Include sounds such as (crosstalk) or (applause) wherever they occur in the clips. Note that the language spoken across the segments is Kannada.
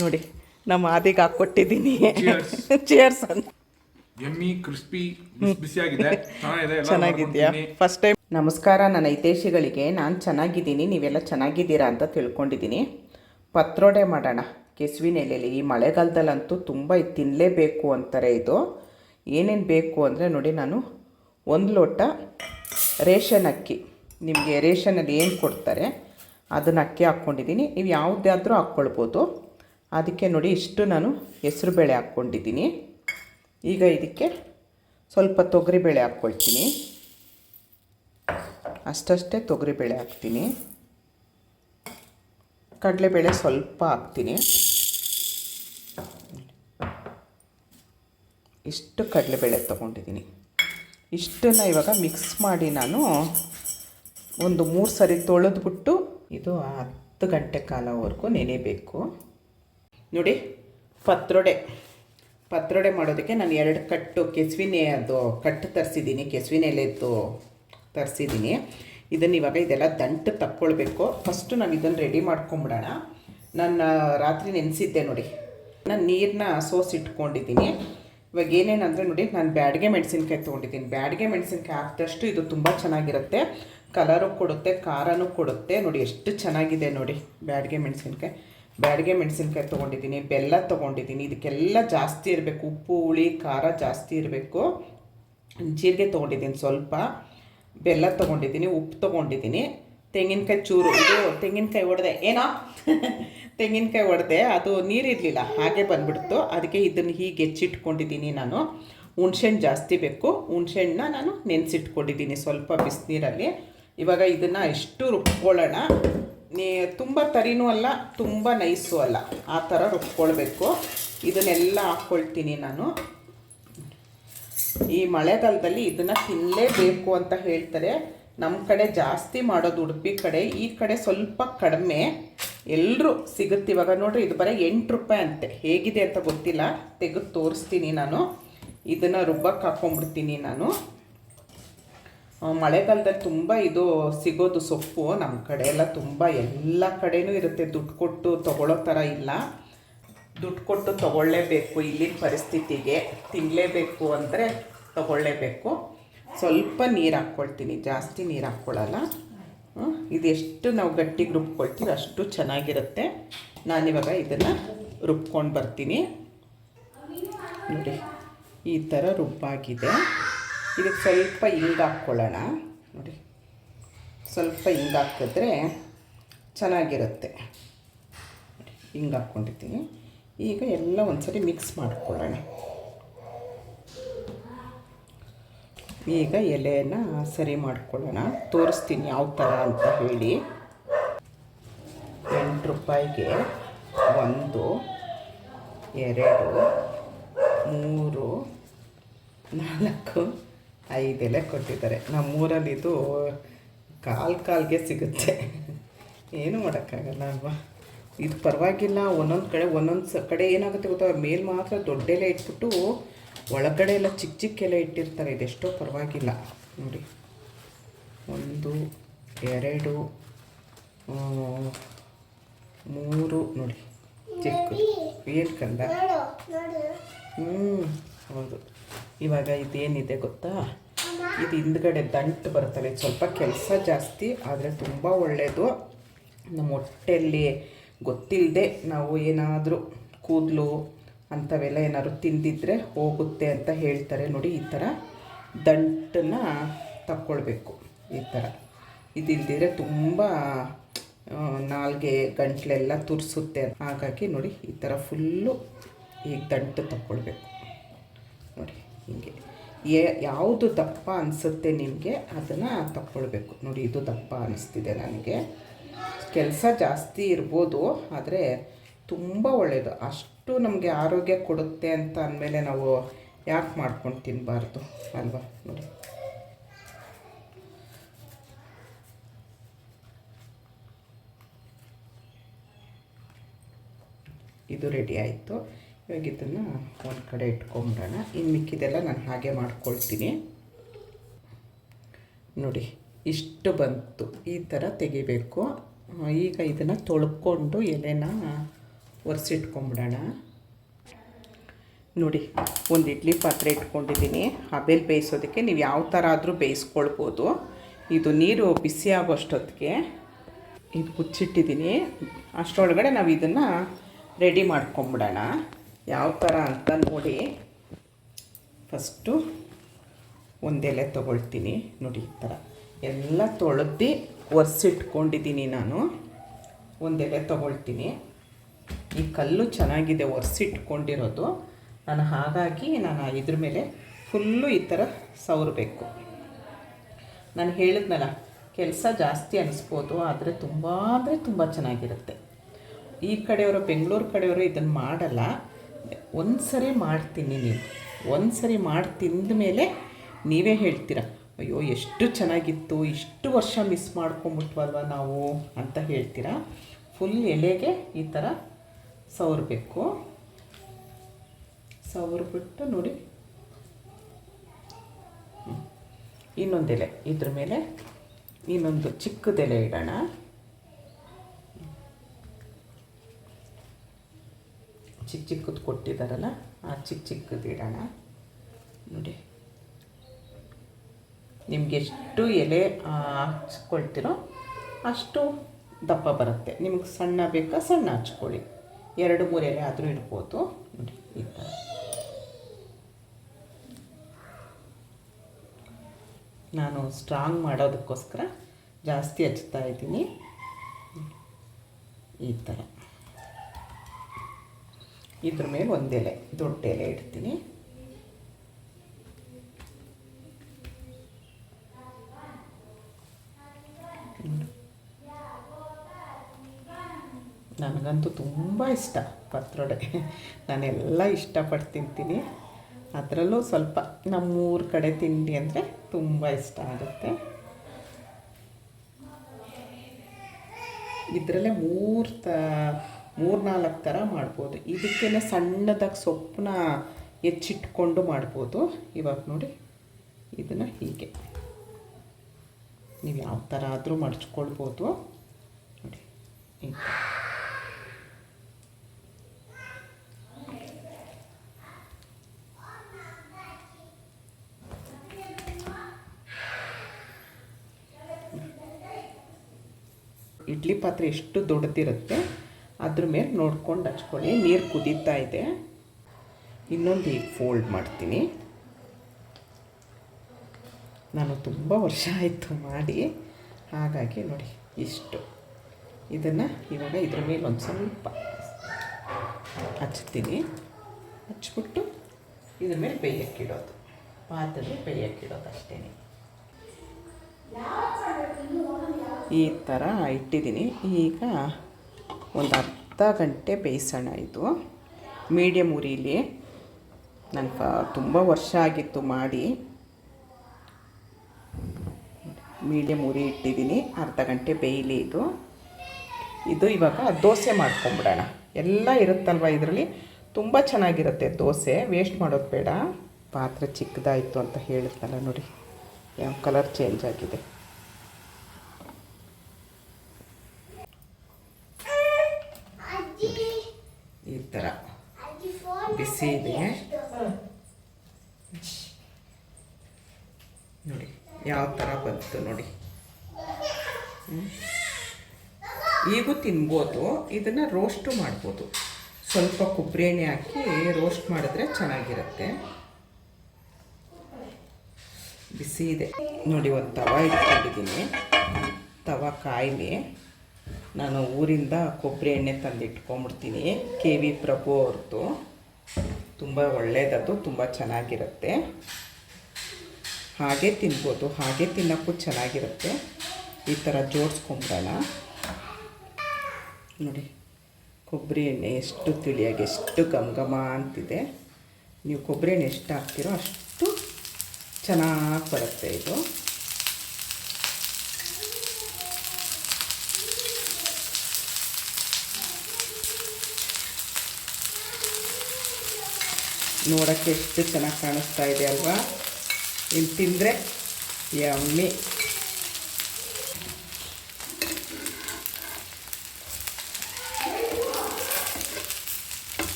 ನೋಡಿ ನಮ್ಮ ಆದಿಗೆ ಹಾಕ್ಕೊಟ್ಟಿದ್ದೀನಿ. Cheers. ಚೇರ್ಸ್ ಅಂತ. ಎಮ್ಮಿ ಕ್ರಿಸ್ಪಿ ಬಿಸಿ ಬಿಸಿಯಾಗಿದೆ ಚೆನ್ನಾಗಿದ್ಯಾ. ಫಸ್ಟ್ ಟೈಮ್ ನಮಸ್ಕಾರ ನನ್ನ ಹಿತೇಶಿಗಳಿಗೆ ನಾನು ಚೆನ್ನಾಗಿದ್ದೀನಿ ನೀವೆಲ್ಲ ಚೆನ್ನಾಗಿದ್ದೀರಾ ಅಂತ ತಿಳ್ಕೊಂಡಿದ್ದೀನಿ. ಪತ್ರೊಡೆ ಮಾಡೋಣ. ಕೆಸುವಿನ ಎಲೆಯಲ್ಲಿ ಈ ಮಳೆಗಾಲದಲ್ಲಂತೂ ತುಂಬ ಇದು ತಿನ್ನಲೇಬೇಕು ಅಂತಾರೆ ಇದು. ಏನೇನು ಬೇಕು ಅಂದರೆ ನೋಡಿ ನಾನು ಒಂದು ಲೋಟ ರೇಷನ್ ಅಕ್ಕಿ. ನಿಮಗೆ ರೇಷನಲ್ಲಿ ಏನು ಕೊಡ್ತಾರೆ ಅದನ್ನು ಅಕ್ಕಿ ಹಾಕ್ಕೊಂಡಿದ್ದೀನಿ. ನೀವು ಯಾವುದಾದ್ರೂ ಹಾಕ್ಕೊಳ್ಬೋದು. ಅದಕ್ಕೆ ನೋಡಿ ಇಷ್ಟು ನಾನು ಹೆಸ್ರುಬೇಳೆ ಹಾಕ್ಕೊಂಡಿದ್ದೀನಿ. ಈಗ ಇದಕ್ಕೆ ಸ್ವಲ್ಪ ತೊಗರಿಬೇಳೆ ಹಾಕ್ಕೊಳ್ತೀನಿ. ಅಷ್ಟಷ್ಟೇ ತೊಗರಿಬೇಳೆ ಹಾಕ್ತೀನಿ. ಕಡಲೆಬೇಳೆ ಸ್ವಲ್ಪ ಹಾಕ್ತೀನಿ. ಇಷ್ಟು ಕಡಲೆಬೇಳೆ ತೊಗೊಂಡಿದ್ದೀನಿ. ಇಷ್ಟನ್ನು ಇವಾಗ ಮಿಕ್ಸ್ ಮಾಡಿ ನಾನು ಒಂದು ಮೂರು ಸರಿ ತೊಳೆದ್ಬಿಟ್ಟು ಇದು ಹತ್ತು ಗಂಟೆ ಕಾಲವರೆಗೂ ನೆನೆಬೇಕು. ನೋಡಿ, ಪತ್ರೊಡೆ. ಪತ್ರೊಡೆ ಮಾಡೋದಕ್ಕೆ ನಾನು ಎರಡು ಕಟ್ಟು ಕೆಸುವಿನೇ ಅದು ಕಟ್ಟು ತರಿಸಿದ್ದೀನಿ ಕೆಸುವಿನ ಎಲೆದು ತರಿಸಿದ್ದೀನಿ. ಇದನ್ನು ಇವಾಗ ಇದೆಲ್ಲ ದಂಟು ತಕ್ಕೊಳ್ಬೇಕು. ಫಸ್ಟು ನಾನು ಇದನ್ನು ರೆಡಿ ಮಾಡ್ಕೊಂಬಿಡೋಣ. ನಾನು ರಾತ್ರಿ ನೆನೆಸಿದ್ದೆ ನೋಡಿ. ನಾನು ನೀರನ್ನ ಸೋಸಿಟ್ಕೊಂಡಿದ್ದೀನಿ ಇವಾಗ ಏನೇನಂದರೆ ನೋಡಿ, ನಾನು ಬ್ಯಾಡಿಗೆ ಮೆಣಸಿನ್ಕಾಯಿ ತೊಗೊಂಡಿದ್ದೀನಿ. ಬ್ಯಾಡಿಗೆ ಮೆಣಸಿನ್ಕಾಯಿ ಹಾಕಿದಷ್ಟು ಇದು ತುಂಬ ಚೆನ್ನಾಗಿರುತ್ತೆ. ಕಲರು ಕೊಡುತ್ತೆ, ಖಾರನೂ ಕೊಡುತ್ತೆ. ನೋಡಿ, ಎಷ್ಟು ಚೆನ್ನಾಗಿದೆ ನೋಡಿ, ಬ್ಯಾಡಿಗೆ ಮೆಣಸಿನ್ಕಾಯಿ. ಬ್ಯಾಡಿಗೆ ಮೆಣಸಿನ್ಕಾಯಿ ತೊಗೊಂಡಿದ್ದೀನಿ, ಬೆಲ್ಲ ತೊಗೊಂಡಿದ್ದೀನಿ, ಇದಕ್ಕೆಲ್ಲ ಜಾಸ್ತಿ ಇರಬೇಕು. ಉಪ್ಪು, ಹುಳಿ, ಖಾರ ಜಾಸ್ತಿ ಇರಬೇಕು. ಜೀರಿಗೆ ತೊಗೊಂಡಿದ್ದೀನಿ ಸ್ವಲ್ಪ. ಬೆಲ್ಲ ತೊಗೊಂಡಿದ್ದೀನಿ, ಉಪ್ಪು ತೊಗೊಂಡಿದ್ದೀನಿ. ತೆಂಗಿನಕಾಯಿ ಚೂರು, ಇದು ತೆಂಗಿನಕಾಯಿ ಒಡೆದೆ. ಏನೋ? (laughs) ತೆಂಗಿನಕಾಯಿ ಒಡೆದೆ. ಅದು ನೀರಿರಲಿಲ್ಲ ಹಾಗೆ ಬಂದ್ಬಿಡ್ತು. ಅದಕ್ಕೆ ಇದನ್ನು ಹೀಗೆ ಹೆಚ್ಚಿಟ್ಕೊಂಡಿದ್ದೀನಿ ನಾನು. ಹುಣ್ಸೆಹಣ್ಣು ಜಾಸ್ತಿ ಬೇಕು. ಹುಣ್ಸೆಹಣ್ಣನ್ನ ನಾನು ನೆನೆಸಿಟ್ಕೊಂಡಿದ್ದೀನಿ ಸ್ವಲ್ಪ ಬಿಸಿನೀರಲ್ಲಿ. ಇವಾಗ ಇದನ್ನು ಎಷ್ಟು ರುಬ್ಕೊಳ್ಳೋಣ. ನೀ ತುಂಬ ತರಿನೂ ಅಲ್ಲ, ತುಂಬ ನೈಸು ಅಲ್ಲ. ಆ ಥರ ರುಬ್ಕೊಳ್ಬೇಕು. ಇದನ್ನೆಲ್ಲ ಹಾಕ್ಕೊಳ್ತೀನಿ ನಾನು. ಈ ಮಳೆಗಾಲದಲ್ಲಿ ಇದನ್ನು ತಿನ್ನಲೇಬೇಕು ಅಂತ ಹೇಳ್ತಾರೆ. ನಮ್ಮ ಕಡೆ ಜಾಸ್ತಿ ಮಾಡೋದು ಉಡುಪಿ ಕಡೆ. ಈ ಕಡೆ ಸ್ವಲ್ಪ ಕಡಿಮೆ. ಎಲ್ಲರೂ ಸಿಗುತ್ತೆ ಇವಾಗ. ನೋಡ್ರಿ, ಇದು ಬರೀ ಎಂಟು ರೂಪಾಯಿ ಅಂತೆ. ಹೇಗಿದೆ ಅಂತ ಗೊತ್ತಿಲ್ಲ. ತೆಗೆದು ತೋರಿಸ್ತೀನಿ ನಾನು. ಇದನ್ನು ರುಬ್ಬಕ್ಕೆ ಹಾಕ್ಕೊಂಡ್ಬಿಡ್ತೀನಿ ನಾನು. ಮಳೆಗಾಲದಲ್ಲಿ ತುಂಬ ಇದು ಸಿಗೋದು ಸೊಪ್ಪು ನಮ್ಮ ಕಡೆ ಎಲ್ಲ ತುಂಬ. ಎಲ್ಲ ಕಡೆನೂ ಇರುತ್ತೆ. ದುಡ್ಡು ಕೊಟ್ಟು ತಗೊಳ್ಳೋ ಥರ ಇಲ್ಲ. ದುಡ್ಡು ಕೊಟ್ಟು ತಗೊಳ್ಳೇಬೇಕು ಇಲ್ಲಿನ ಪರಿಸ್ಥಿತಿಗೆ. ತಿನ್ನಲೇಬೇಕು ಅಂದರೆ ತಗೊಳ್ಳೇಬೇಕು. ಸ್ವಲ್ಪ ನೀರು ಹಾಕ್ಕೊಳ್ತೀನಿ. ಜಾಸ್ತಿ ನೀರು ಹಾಕ್ಕೊಳ್ಳಲ್ಲ ಇದೆಷ್ಟು ನಾವು ಗಟ್ಟಿಗೆ ರುಬ್ಕೊಳ್ತೀವಿ ಅಷ್ಟು ಚೆನ್ನಾಗಿರುತ್ತೆ. ನಾನಿವಾಗ ಇದನ್ನು ರುಬ್ಕೊಂಡು ಬರ್ತೀನಿ. ನೋಡಿ, ಈ ಥರ ರುಬ್ಬಾಗಿದೆ. ಇದಕ್ಕೆ ಸ್ವಲ್ಪ ಹಿಂಗೆ ಹಾಕ್ಕೊಳ್ಳೋಣ. ನೋಡಿ. ಸ್ವಲ್ಪ ಹಿಂಗೆ ಹಾಕಿದ್ರೆ ಚೆನ್ನಾಗಿರುತ್ತೆ. ಹಿಂಗೆ ಹಾಕ್ಕೊಂಡಿದ್ದೀನಿ. ಈಗ ಎಲ್ಲ ಒಂದ್ಸರಿ ಮಿಕ್ಸ್ ಮಾಡ್ಕೊಳ್ಳೋಣ. ಈಗ ಎಲೆನ ಸರಿ ಮಾಡ್ಕೊಳ್ಳೋಣ. ತೋರಿಸ್ತೀನಿ ಯಾವ ಥರ ಅಂತ ಹೇಳಿ. ಎಂಟು ರೂಪಾಯಿಗೆ ಒಂದು, ಎರಡು, ಮೂರು, ನಾಲ್ಕು ಐದು ಎಲೆ ಕೊಟ್ಟಿದ್ದಾರೆ. ನಮ್ಮೂರಲ್ಲಿ ಇದು ಕಾಲು ಕಾಲ್ಗೆ ಸಿಗುತ್ತೆ. ಏನು ಮಾಡೋಕ್ಕಾಗಲ್ಲ ಅಲ್ವಾ? ಇದು ಪರವಾಗಿಲ್ಲ, ಒಂದೊಂದು ಕಡೆ, ಒಂದೊಂದು ಸ, ಕಡೆ ಏನಾಗುತ್ತೆ ಗೊತ್ತಾ? ಮೇಲೆ ಮಾತ್ರ ದೊಡ್ಡ ಎಲೆ ಇಟ್ಬಿಟ್ಟು ಒಳಗಡೆ ಎಲ್ಲ ಚಿಕ್ಕ ಚಿಕ್ಕ ಎಲೆ ಇಟ್ಟಿರ್ತಾರೆ. ಇದೆಷ್ಟೋ ಪರವಾಗಿಲ್ಲ. ನೋಡಿ. ಒಂದು, ಎರಡು ಮೂರು, ನೋಡಿ. ಚಿಕ್ಕ. ಏನು ಕಂದ? ಹ್ಞೂ ಹೌದು. ಇವಾಗ ಇದೇನಿದೆ ಗೊತ್ತಾ? ಇದು ಹಿಂದ್ಗಡೆ ದಂಟು ಬರುತ್ತಲ್ಲ, ಇದು ಸ್ವಲ್ಪ ಕೆಲಸ ಜಾಸ್ತಿ, ಆದರೆ ತುಂಬ ಒಳ್ಳೆಯದು ನಮ್ಮ ಹೊಟ್ಟೆಯಲ್ಲಿ ಗೊತ್ತಿಲ್ಲದೆ ನಾವು ಏನಾದರೂ ಕೂದಲು ಅಂಥವೆಲ್ಲ ಏನಾದ್ರು ತಿಂದಿದ್ರೆ ಹೋಗುತ್ತೆ ಅಂತ ಹೇಳ್ತಾರೆ ನೋಡಿ, ಈ ಥರ ದಂಟನ್ನು ತಕ್ಕೊಳ್ಬೇಕು, ಈ ಥರ. ಇದಿಲ್ದಿದ್ರೆ ತುಂಬ ನಾಲ್ಗೆ ಗಂಟ್ಲೆಲ್ಲ ತುರಿಸುತ್ತೆ ಹಾಗಾಗಿ ನೋಡಿ, ಈ ಥರ ಫುಲ್ಲು ಈಗ ದಂಟು ತಕ್ಕೊಳ್ಬೇಕು. ನೋಡಿ ಹೀಗೆ. ಏ ಯಾವುದು ದಪ್ಪ ಅನಿಸುತ್ತೆ ನಿಮಗೆ, ಅದನ್ನು ತಕ್ಕೊಳ್ಬೇಕು. ನೋಡಿ, ಇದು ದಪ್ಪ ಅನಿಸ್ತಿದೆ ನನಗೆ. ಕೆಲಸ ಜಾಸ್ತಿ ಇರ್ಬೋದು, ಆದರೆ ತುಂಬ ಒಳ್ಳೆಯದು ಅಷ್ಟು ನಮಗೆ ಆರೋಗ್ಯ ಕೊಡುತ್ತೆ ಅಂತ ಅಂದಮೇಲೆ ನಾವು ಯಾಕೆ ಮಾಡ್ಕೊಂಡು ತಿನ್ನಬಾರ್ದು ಅಲ್ವಾ? ನೋಡಿ. ಇದು ರೆಡಿ ಆಯಿತು. ಇವಾಗ ಇದನ್ನು ಒಂದು ಕಡೆ ಇಟ್ಕೊಂಬಿಡೋಣ. ಇನ್ನು ಮಿಕ್ಕಿದೆಲ್ಲ ನಾನು ಹಾಗೆ ಮಾಡ್ಕೊಳ್ತೀನಿ. ನೋಡಿ, ಇಷ್ಟು ಬಂತು. ಈ ಥರ ತೆಗಿಬೇಕು. ಈಗ ಇದನ್ನು ತೊಳ್ಕೊಂಡು ಎಲೆನ ಒರೆಸಿಟ್ಕೊಂಬಿಡೋಣ. ನೋಡಿ, ಒಂದು ಇಡ್ಲಿ ಪಾತ್ರೆ ಇಟ್ಕೊಂಡಿದ್ದೀನಿ. ಹಬೆಲ್ ಬೇಯಿಸೋದಕ್ಕೆ ನೀವು ಯಾವ ಥರ ಆದರೂ ಬೇಯಿಸ್ಕೊಳ್ಬೋದು. ಇದು ನೀರು ಬಿಸಿ ಆಗೋಷ್ಟೊತ್ತಿಗೆ ಇದು ಕುಚ್ಚಿಟ್ಟಿದ್ದೀನಿ ಅಷ್ಟರೊಳಗಡೆ ನಾವು ಇದನ್ನು ರೆಡಿ ಮಾಡ್ಕೊಂಬಿಡೋಣ. ಯಾವ ಥರ ಅಂತ ನೋಡಿ. ಫಸ್ಟು ಒಂದೆಲೆ ತೊಗೊಳ್ತೀನಿ ನೋಡಿ ಈ ಥರ ಎಲ್ಲ ತೊಳೆದು ಒರೆಸಿಟ್ಕೊಂಡಿದ್ದೀನಿ ನಾನು. ಒಂದೆಲೆ ತೊಗೊಳ್ತೀನಿ. ಈ ಕಲ್ಲು ಚೆನ್ನಾಗಿದೆ ಒರೆಸಿಟ್ಕೊಂಡಿರೋದು. ನಾನು ಹಾಗಾಗಿ ನಾನು ಇದ್ರ ಮೇಲೆ ಫುಲ್ಲು ಈ ಥರ ಸವರಬೇಕು. ನಾನು ಹೇಳಿದ್ನಲ್ಲ, ಕೆಲಸ ಜಾಸ್ತಿ ಅನಿಸ್ಬೋದು, ಆದರೆ ತುಂಬ ಅಂದರೆ ತುಂಬ ಚೆನ್ನಾಗಿರುತ್ತೆ. ಈ ಕಡೆಯವರು, ಬೆಂಗಳೂರು ಕಡೆಯವರು ಇದನ್ನು ಮಾಡಲ್ಲ. ಒಂದು ಸರಿ ಮಾಡ್ತೀನಿ ನೀವು ಒಂದು ಸರಿ ಮಾಡಿ ತಿಂದ ಮೇಲೆ ನೀವೇ ಹೇಳ್ತೀರ, ಅಯ್ಯೋ, ಎಷ್ಟು ಚೆನ್ನಾಗಿತ್ತು, ಇಷ್ಟು ವರ್ಷ ಮಿಸ್ ಮಾಡ್ಕೊಂಬಿಟ್ವಲ್ವ ನಾವು? ಅಂತ ಹೇಳ್ತೀರಾ. ಫುಲ್ ಎಲೆಗೆ ಈ ಥರ ಸವರಬೇಕು. ಸವರ್ಬಿಟ್ಟು ನೋಡಿ. ಇನ್ನೊಂದೆಲೆ ಇದ್ರ ಮೇಲೆ ಇನ್ನೊಂದು ಚಿಕ್ಕದೆಲೆ ಇಡೋಣ. ಚಿಕ್ಕ ಚಿಕ್ಕದು ಕೊಟ್ಟಿದ್ದಾರಲ್ಲ ಆ ಚಿಕ್ಕ ಚಿಕ್ಕದು ಇಡೋಣ. ನೋಡಿ. ನಿಮ್ಗೆ ಎಷ್ಟು ಎಲೆ ಹಚ್ಕೊಳ್ತಿರೋ ಅಷ್ಟು ದಪ್ಪ ಬರುತ್ತೆ. ನಿಮ್ಗೆ ಸಣ್ಣ ಬೇಕಾ ಸಣ್ಣ ಹಚ್ಕೊಳ್ಳಿ. ಎರಡು, ಮೂರು ಎಲೆ ಆದರೂ ಇಡ್ಬೋದು. ನೋಡಿ, ಈ ಥರ ನಾನು ಸ್ಟ್ರಾಂಗ್ ಮಾಡೋದಕ್ಕೋಸ್ಕರ ಜಾಸ್ತಿ ಹಚ್ತಾ ಇದ್ದೀನಿ. ಈ ಥರ ಇದ್ರ ಮೇಲೆ ಒಂದೆಲೆ ದೊಡ್ಡ ಎಲೆ ಇಡ್ತೀನಿ. ನನಗಂತೂ ತುಂಬ ಇಷ್ಟ ಪತ್ರೊಡೆ. ನಾನೆಲ್ಲ ಇಷ್ಟಪಟ್ಟು ತಿಂತೀನಿ ಅದರಲ್ಲೂ ಸ್ವಲ್ಪ ನಮ್ಮೂರ ಕಡೆ ತಿಂಡಿ ಅಂದರೆ ತುಂಬ ಇಷ್ಟ ಆಗುತ್ತೆ. ಇದರಲ್ಲೇ ಮೂರು ತ ಮೂರು ನಾಲ್ಕು ಥರ ಮಾಡ್ಬೋದು. ಇದಕ್ಕೆಲ್ಲ ಸಣ್ಣದಾಗಿ ಸೊಪ್ಪನ್ನ ಹೆಚ್ಚಿಟ್ಕೊಂಡು ಮಾಡ್ಬೋದು. ಇವಾಗ ನೋಡಿ, ಇದನ್ನು ಹೀಗೆ. ನೀವು ಯಾವ ಥರ ಆದರೂ ಮಡಚ್ಕೊಳ್ಬೋದು ನೋಡಿ ಇಡ್ಲಿ ಪಾತ್ರೆ ಎಷ್ಟು ದೊಡ್ಡದಿರುತ್ತೆ? ಅದ್ರ ಮೇಲೆ ನೋಡ್ಕೊಂಡು ಹಚ್ಕೊಳ್ಳಿ. ನೀರು ಕುದೀತಾ ಇದೆ. ಇನ್ನೊಂದು ಈಗ ಫೋಲ್ಡ್ ಮಾಡ್ತೀನಿ. ನಾನು ತುಂಬ ವರ್ಷ ಆಯಿತು ಮಾಡಿ. ಹಾಗಾಗಿ ನೋಡಿ, ಇಷ್ಟು. ಇದನ್ನು ಇವಾಗ ಇದ್ರ ಮೇಲೆ ಒಂದು ಸ್ವಲ್ಪ ಹಚ್ತೀನಿ. ಹಚ್ಬಿಟ್ಟು ಇದ್ರ ಮೇಲೆ ಬೇಯಕ್ಕಿಡೋದು ಪಾತ್ರೆ ಬೇಯಕ್ಕಿಡೋದು ಅಷ್ಟೇ. ಈ ಥರ ಇಟ್ಟಿದ್ದೀನಿ. ಈಗ ಒಂದು ಗಂಟೆ ಬೇಯಿಸೋಣ ಇದು. ಮೀಡಿಯಮ್ ಉರಿಲಿ. ನಾನು ಫ ತುಂಬ ವರ್ಷ ಆಗಿತ್ತು ಮಾಡಿ. ಮೀಡಿಯಮ್ ಉರಿ ಇಟ್ಟಿದ್ದೀನಿ. ಅರ್ಧ ಗಂಟೆ ಬೇಯಲಿ ಇದು. ಇದು ಇವಾಗ ದೋಸೆ ಮಾಡ್ಕೊಂಬಿಡೋಣ. ಎಲ್ಲ ಇರುತ್ತಲ್ವ ಇದರಲ್ಲಿ? ತುಂಬ ಚೆನ್ನಾಗಿರುತ್ತೆ ದೋಸೆ. ವೇಸ್ಟ್ ಮಾಡೋದು ಬೇಡ. ಪಾತ್ರೆ ಚಿಕ್ಕದಾಯಿತು ಅಂತ ಹೇಳಿದ್ನಲ್ಲ ನೋಡಿ. ಯಾವ ಕಲರ್ ಚೇಂಜ್ ಆಗಿದೆ ಈ ಥರ ಬಿಸಿ ಇದೆ ನೋಡಿ, ಯಾವ ಥರ ಬಂತು ನೋಡಿ. ಈಗೂ ತಿನ್ಬೋದು, ಇದನ್ನು ರೋಸ್ಟು ಮಾಡ್ಬೋದು. ಸ್ವಲ್ಪ ಕೊಬ್ಬರಿ ಎಣ್ಣೆ ಹಾಕಿ ರೋಸ್ಟ್ ಮಾಡಿದ್ರೆ ಚೆನ್ನಾಗಿರುತ್ತೆ. ಬಿಸಿ ಇದೆ ನೋಡಿ, ಒಂದು ತವ ಇಟ್ಕೊಂಡಿದ್ದೀನಿ. ತವ ಕಾಯಿಲಿ. ನಾನು ಊರಿಂದ ಕೊಬ್ಬರಿ ಎಣ್ಣೆ ತಂದು ಇಟ್ಕೊಂಬಿಡ್ತೀನಿ ಕೆ ವಿ ಪ್ರಭು ಅವ್ರದ್ದು ತುಂಬ ಒಳ್ಳೆಯದದು ತುಂಬ ಚೆನ್ನಾಗಿರುತ್ತೆ. ಹಾಗೆ ತಿನ್ಬೋದು, ಹಾಗೆ ತಿನ್ನೋಕ್ಕೂ ಚೆನ್ನಾಗಿರುತ್ತೆ. ಈ ಥರ ಜೋಡಿಸ್ಕೊಂಬಿಡೋಣ ನೋಡಿ, ಕೊಬ್ಬರಿ ಎಣ್ಣೆ ಎಷ್ಟು ತಿಳಿಯಾಗಿ, ಎಷ್ಟು ಘಮ ಅಂತಿದೆ. ನೀವು ಕೊಬ್ಬರಿ ಎಣ್ಣೆ ಎಷ್ಟು ಹಾಕ್ತೀರೋ ಅಷ್ಟು ಚೆನ್ನಾಗಿ ಬರುತ್ತೆ ಇದು. ನೋಡೋಕ್ಕೆ ಎಷ್ಟು ಚೆನ್ನಾಗಿ ಕಾಣಿಸ್ತಾ ಇದೆ ಅಲ್ವಾ? ಇಲ್ಲಿ ತಿಂದರೆ ಯಮ್ಮಿ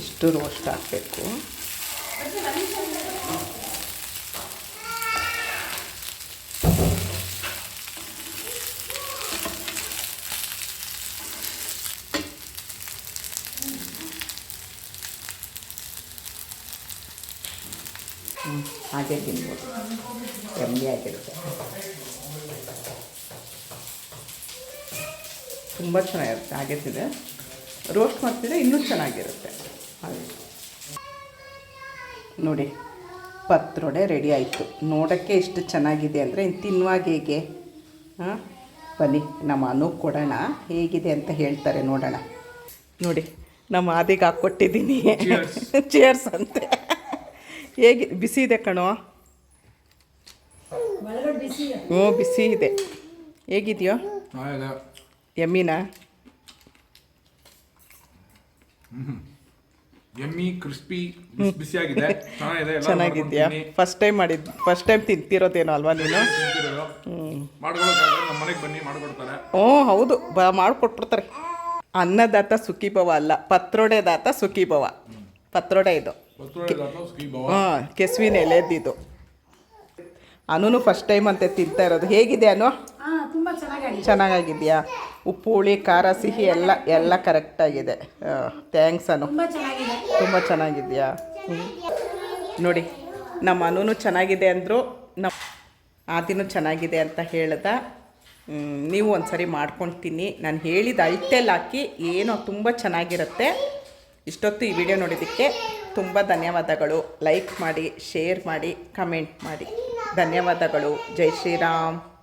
ಇಷ್ಟು ರೋಸ್ಟ್ ಹಾಕಬೇಕು. ಹಾಗೆ ತಿನ್ಬೋದು ಕಮ್ಮಿ ಆಗಿರುತ್ತೆ ತುಂಬ ಚೆನ್ನಾಗಿರುತ್ತೆ ಹಾಗೆ ತಿಂದರೆ ರೋಸ್ಟ್ ಮಾಡ್ತಿದ್ರೆ ಇನ್ನೂ ಚೆನ್ನಾಗಿರುತ್ತೆ. ಹಾಗೆ. ನೋಡಿ ಪತ್ರೊಡೆ ರೆಡಿ ಆಯಿತು. ನೋಡೋಕ್ಕೆ ಎಷ್ಟು ಚೆನ್ನಾಗಿದೆ ಅಂದರೆ ಇನ್ನು ತಿನ್ನುವಾಗ ಹೇಗೆ? ಹಾಂ? ಬನ್ನಿ ನಮ್ಮ ಅನು ಕೊಡೋಣ. ಹೇಗಿದೆ ಅಂತ ಹೇಳ್ತಾರೆ ನೋಡೋಣ. ನೋಡಿ ನಮ್ಮ ಆದಿಗೆ ಹಾಕ್ಕೊಟ್ಟಿದ್ದೀನಿ. ಚೇರ್ಸ್ ಅಂತೆ. ಹೇಗೆ ಬಿಸಿ ಇದೆ ಕಣೋ? ಓ ಬಿಸಿ ಇದೆ. ಹೇಗಿದೆಯೋ? ಎಮ್ಮಿನ? ಎಮ್ಮಿ ಕ್ರಿಸ್ಪಿ ಬಿಸಿ ಬಿಸಿಯಾಗಿದೆ. ಚೆನ್ನಾಗಿದೆಯಾ? ಫಸ್ಟ್ ಟೈಮ್ ಮಾಡಿದ್ದು ಫಸ್ಟ್ ಟೈಮ್ ತಿಂತಿರೋದೇನೋ ಅಲ್ವಾ ನೀನು? ಹ್ಞೂ ಹೌದು ಬ ಮಾಡಿಕೊಟ್ಬಿಡ್ತಾರೆ. ಅನ್ನದಾತ ಸುಖೀಭವ ಅಲ್ಲ ಪತ್ರೊಡೆ ದಾತ ಸುಖೀಭವ. ಪತ್ರೊಡೆ ಇದು. ಹಾಂ ಕೆಸುವಿನ ಎಲೆದಿದ್ದು ಅನೂನು ಫಸ್ಟ್ ಟೈಮ್ ಅಂತ ತಿಂತಾ ಇರೋದು. ಹೇಗಿದೆ ಅನು? ಹಾ ತುಂಬಾ ಚೆನ್ನಾಗಿ ಚೆನ್ನಾಗಾಗಿದೆಯಾ? ಉಪ್ಪು ಹುಳಿ ಖಾರ ಸಿಹಿ ಎಲ್ಲ ಎಲ್ಲ ಕರೆಕ್ಟಾಗಿದೆ ಥ್ಯಾಂಕ್ಸ್ ಅನು. ತುಂಬಾ ಚೆನ್ನಾಗಿದೆ. ತುಂಬ ಚೆನ್ನಾಗಿದೆಯಾ? ನೋಡಿ ನಮ್ಮ ಅನೂನು ಚೆನ್ನಾಗಿದೆ ಅಂದರು ನಮ್ಮ ಆದಿನೂ ಚೆನ್ನಾಗಿದೆ ಅಂತ ಹೇಳ್ದ. ನೀವು ಒಂದು ಸರಿ ಮಾಡ್ಕೊಳ್ತೀನಿ ನಾನು ಹೇಳಿದ ಅಳ್ತೆಲ್ಲಿ ಹಾಕಿ ಏನೋ ತುಂಬ ಚೆನ್ನಾಗಿರುತ್ತೆ. ಇಷ್ಟೊತ್ತು ಈ ವಿಡಿಯೋ ನೋಡಿದ್ದಕ್ಕೆ ತುಂಬ ಧನ್ಯವಾದಗಳು. ಲೈಕ್ ಮಾಡಿ ಶೇರ್ ಮಾಡಿ ಕಮೆಂಟ್ ಮಾಡಿ. ಧನ್ಯವಾದಗಳು. ಜೈ ಶ್ರೀರಾಮ್.